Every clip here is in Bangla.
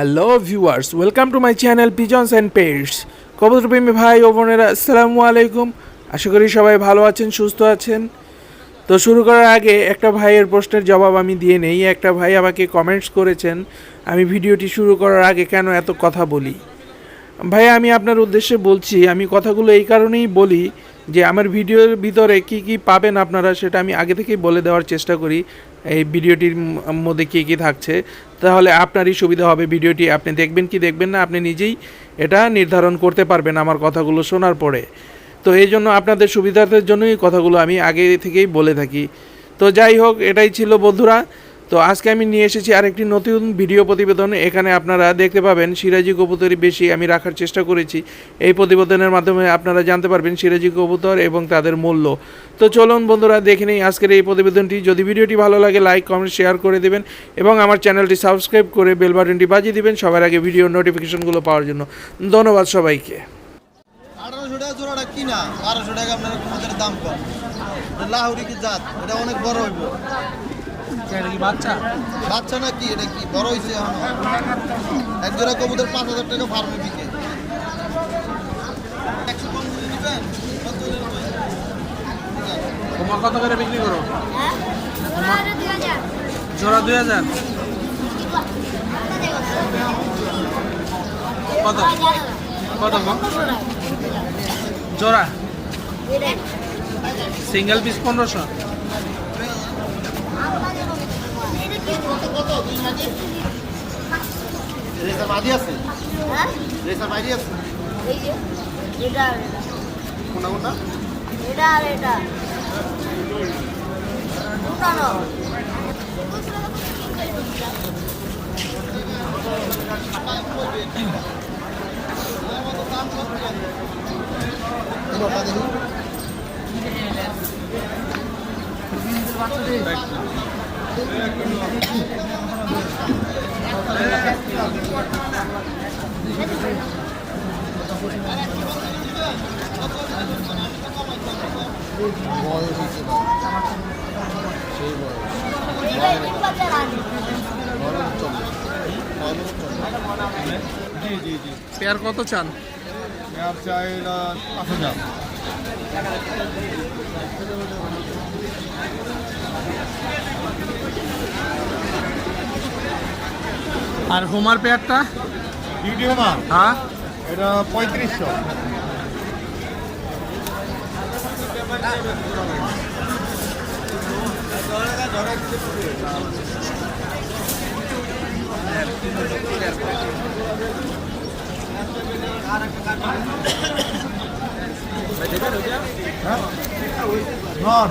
Hello viewers welcome to my channel pigeons and pets কবুতরপ্রেমী ভাই ও বোনেরা, আসসালামু আলাইকুম। আশা করি সবাই ভালো আছেন, সুস্থ আছেন। তো শুরু করার আগে একটা ভাইয়ের প্রশ্নের জবাব আমি দিয়ে নেই। একটা ভাই আমাকে কমেন্টস করেছেন, আমি ভিডিওটি শুরু করার আগে কেন এত কথা বলি? ভাই, আমি আপনার উদ্দেশ্যে বলছি, আমি কথাগুলো এই কারণেই বলি যে আমার ভিডিওর ভিতরে কি কি পাবেন আপনারা সেটা আমি আগে থেকেই বলে দেওয়ার চেষ্টা করি। এই ভিডিওটির মধ্যে কী কী থাকছে, তাহলে আপনারই সুবিধা হবে ভিডিওটি। আপনি দেখবেন কি দেখবেন না, আপনি নিজেই এটা নির্ধারণ করতে পারবেন আমার কথাগুলো শোনার পরে। তো এই জন্য আপনাদের সুবিধার্থের জন্যই কথাগুলো আমি আগে থেকেই বলে থাকি। তো যাই হোক, এটাই ছিল বন্ধুরা। তো আজকে আমি নিয়ে এসেছি আরেকটি নতুন ভিডিও প্রতিবেদন। এখানে আপনারা দেখতে পাবেন সিরাজি কবুতরই বেশি আমি রাখার চেষ্টা করেছি। এই প্রতিবেদনের মাধ্যমে আপনারা জানতে পারবেন সিরাজি কবুতর এবং তাদের মূল্য। তো চলুন বন্ধুরা, দেখে নিই আজকের এই প্রতিবেদনটি। যদি ভিডিওটি ভালো লাগে, লাইক, কমেন্ট, শেয়ার করে দেবেন এবং আমার চ্যানেলটি সাবস্ক্রাইব করে বেল বাটনটি বাজিয়ে দিবেন সবার আগে ভিডিও নোটিফিকেশনগুলো পাওয়ার জন্য। ধন্যবাদ সবাইকে। এটা কি জাত? এটা অনেক বড় হইব। বাচ্চা? বাচ্চা না কি এটা কি? বড় হয়েছে এখন? এক জোড়া কবুতর পাঁচ হাজার টাকা ফার্মে বিকে? তোমার কত করে বিক্রি করো? হ্যাঁ? জোড়া দুই হাজার? কত? কত জোড়া? সিঙ্গেল পিস পনেরোশো? রেসার বাদি আছে হ্যাঁ? রেসার বাদি আছে এই যে, এটা। কোনটা কোনটা এটা আর এটা। কোনটা দেখি বয়স হয়েছে ভাই। সেই বয়স এটা তিন বাজার আনি। বয়স বয়স জি জি পেয়ার কত চান? মেয়াদ চাই পাঁচ হাজার। আর হোমার পেয়ারটা ভিডিও মা হ্যাঁ। এটা পঁয়ত্রিশশো। নট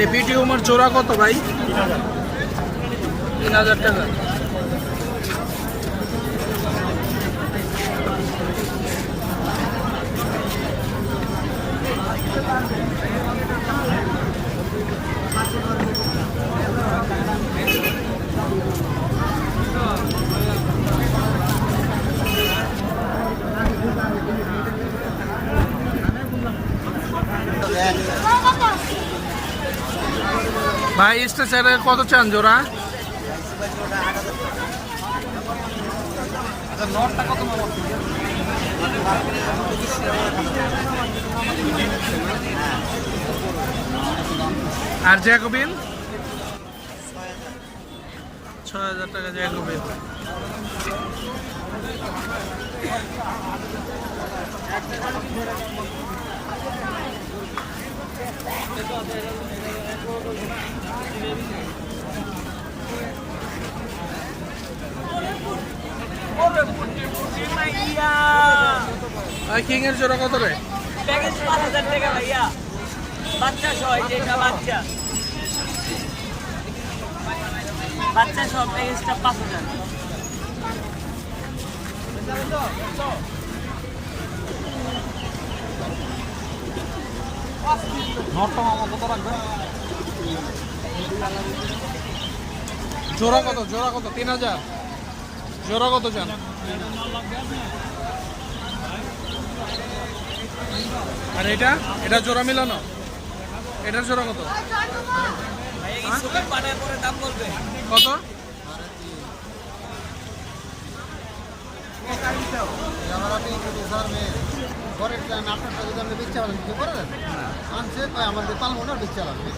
এই বিটি উমার জোড়া কত ভাই তিন হাজার টাকা ভাই স্টেশনে কত চান জোড়া? আর জ্যাকোবিন? ছয় হাজার টাকা জ্যাকোবিন। ভাই কিং এর জোড়া কত রে? প্যাকেজ পাঁচ হাজার টাকা ভাইয়া। বাচ্চা সহ এই যে এটা বাচ্চা। বাচ্চা সহ প্যাকেজটা পাঁচ হাজার। জোড়া কত জোড়া কত? তিন হাজার। জোড়া কত চান? আর এটা? এটা জোড়া মিলানো। এটার জোড়া কত? বলবে কত? আমার আপনি ঘরের যান আপনার সাথে যদি আপনি বিচ্ছা পালেন কি করেন? আনছে তাই আমাদের পালবো না বিচ্ছা লাগবে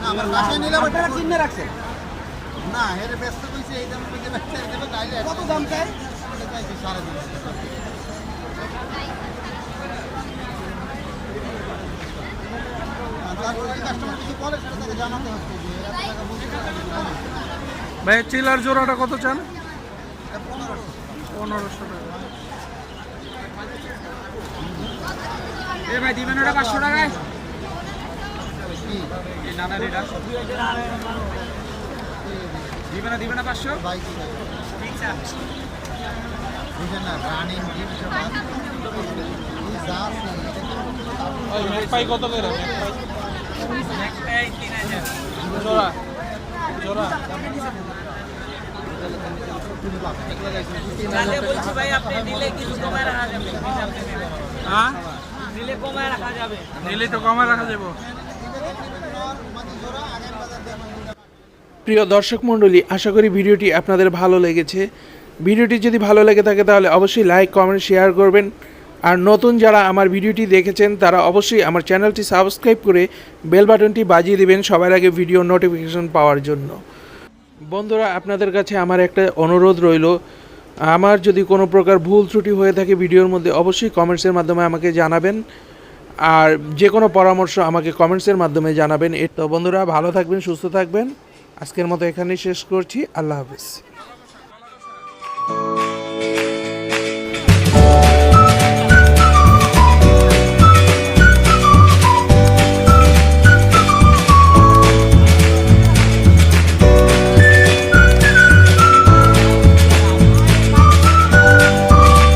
না আমার বাসায় নিলে আপনারা চিনে রাখছেন? না এর ব্যস্ত কইছে এই দাম কইছে বাচ্চা দেবে তাইলে কত দাম চাই? চাইছি সাড়ে তিন ভাই চিলার জোড়াটা কত চান? পনেরোশো টাকা। এ ভাই দিবেন ওটা পাঁচশো টাকায়? নানা রেটা দিবে না দিবে না পাঁচশো? কত করে? জোড়া জোড়া। বলছি ভাই আপনি দিলে কিছু কমায় রাখা যাবে হ্যাঁ? দিলে কমায় রাখা যাবে। নিলে তো কমে রাখা যাব। প্রিয় দর্শক মণ্ডলী আশা করি ভিডিওটি আপনাদের ভালো লেগেছে। ভিডিওটি যদি ভালো লেগে থাকে তাহলে অবশ্যই লাইক কমেন্ট শেয়ার করবেন। আর নতুন যারা আমার ভিডিওটি দেখেছেন তারা অবশ্যই আমার চ্যানেলটি সাবস্ক্রাইব করে বেল বাটনটি বাজিয়ে দিবেন সবার আগে ভিডিও নোটিফিকেশন পাওয়ার জন্য। বন্ধুরা আপনাদের কাছে আমার একটা অনুরোধ রইল। আমার যদি কোনো প্রকার ভুল ত্রুটি হয়ে থাকে ভিডিওর মধ্যে, অবশ্যই কমেন্টসের মাধ্যমে আমাকে জানাবেন। আর যে কোনো পরামর্শ আমাকে কমেন্টসের মাধ্যমে জানাবেন। এর তো বন্ধুরা, ভালো থাকবেন, সুস্থ থাকবেন। আজকের মতো এখানেই শেষ করছি। আল্লাহ হাফিজ।